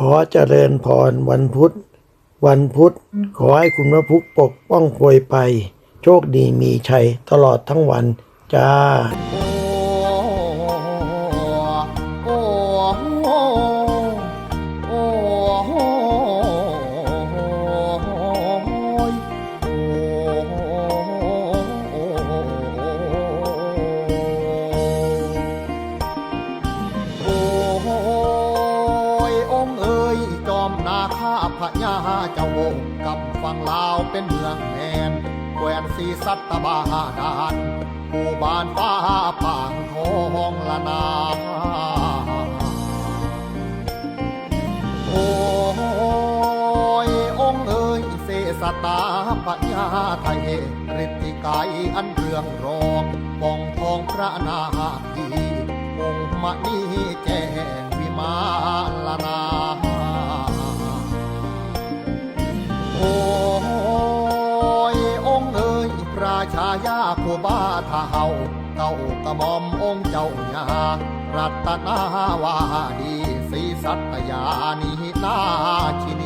ขอเจริญพรวันพุธ วันพุธ ขอให้คุณพระพุทธปกป้องควยไป โชคดีมีชัยตลอดทั้งวัน จ้า อมนาพญาเจ้ากับฝั่งลาวเป็นเมืองแมนแควนสีสัตตบาดานผู้บานฟ้าปางทองละนาโอ้ยองเอ๋ยเสสตาปัญญาไทยฤทธิกายอันเรืองรองปองทองพระนาทีองค์มณีแจ้ โอ้ยองเอ๋ยประชายาผู้บ้าเท่าเก้ากระหม่อมองค์เจ้าญารัตนาวาดีศรีสัตยานีนาชินี